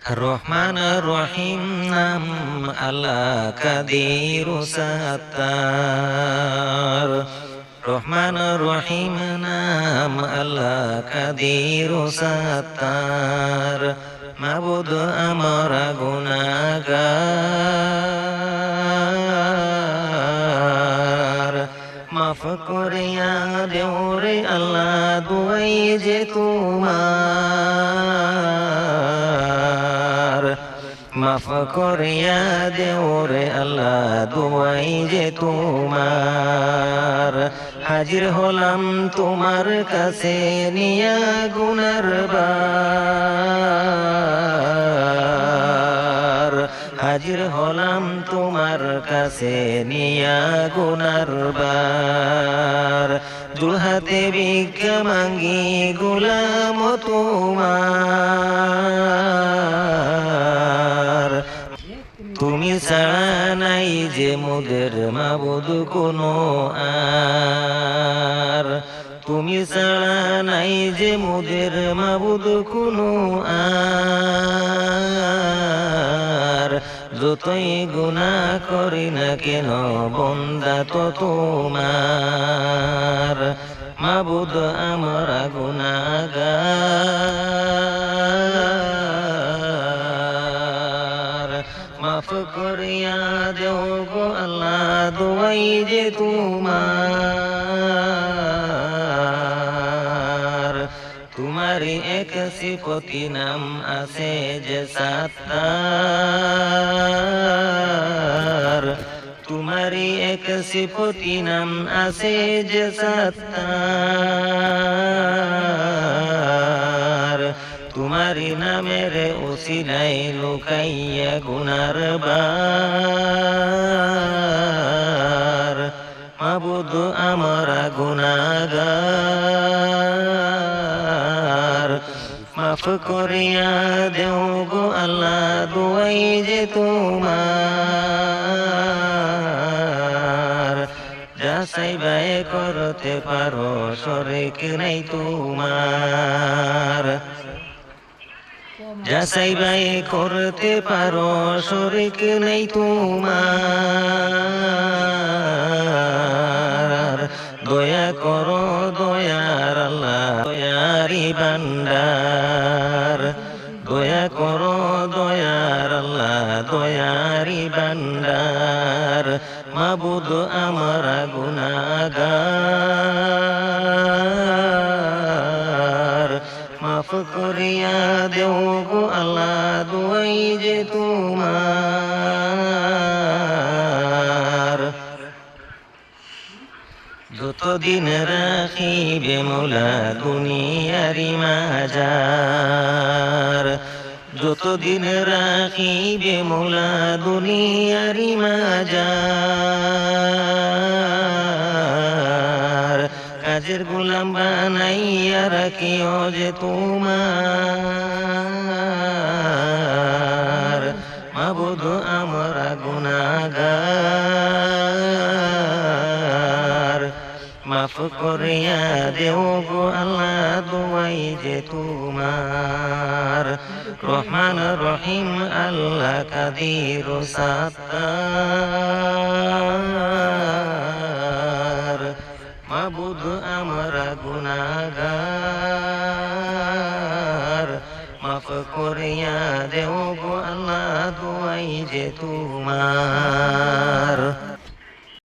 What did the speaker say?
রহমান রহিম নাম আল্লাহ কাদির সাত্তার রহমান রহিম নাম আল্লাহ কাদির সাত্তার মাবুদ মাফ করিয়া দেওরে আল্লাহ দুয়াই যে তোমার। মাফ করিয়া দেওরে আল্লাহ দুয়াই যে তোমার। হাজির হলাম তোমার কাছে নিয়া গুনার বার। হাজির হলাম তোমার কাছে, নিয়া গুনার বার। দুহাতে ভিক্ষা মাঙ্গি গুলাম তোমার। তুমি ছাড়া নাই যে মোদের মাবুদ কোনো আর। তুমি ছাড়া নাই যে মোদের মাবুদ কোনো আর। যতই গুণা করি না কেন, বন্দা তো তোমার। মাবুদ আমরা গুনাগার। মাফ করিয়া দেও গো আল্লাহ, দোয়াই যে তোমার। তোমারই এক সিপতি নাম আছে যে সাত্তার তোমারই এক সিপতি নাম আছে যে সাত্তার তোমারি নামের ওসিলাই লুকাইয়া গুনার বার মাবুদ মাফ করিয়া দেও গো আল্লাহ দুয়াই যে তোমার। যা চাইবাই করতে পারো, শরিক নাই তোমার। যা চাইবাই করতে পারো, শরিক নাই তোমার। দয়ারি বান্দার দয়া করো, দয়ার আল্লাহ দয়ারি বান্দার মাবুদ আমরা গুনাগার। মাফ করিয়া দেও গো আল্লাহ, দুয়াই যে তোমার। যতদিন রাখিবে মোলা দুনিয়ারি মাজার। যতদিন রাখিবে মোলা দুনিয়ারি মাজার। কাজের গোলাম বানাইয়া রাখিও যে তোমার মাফ করিয়া দেও গো আল্লাহ দুয়াই যে তোমার। রহমান রহিম, আল্লাহ কাদির সাত্তার। মাবুদ আমরা গুনাগার। মাফ করিয়া দেও গো আল্লাহ দুয়াই যে তোমার।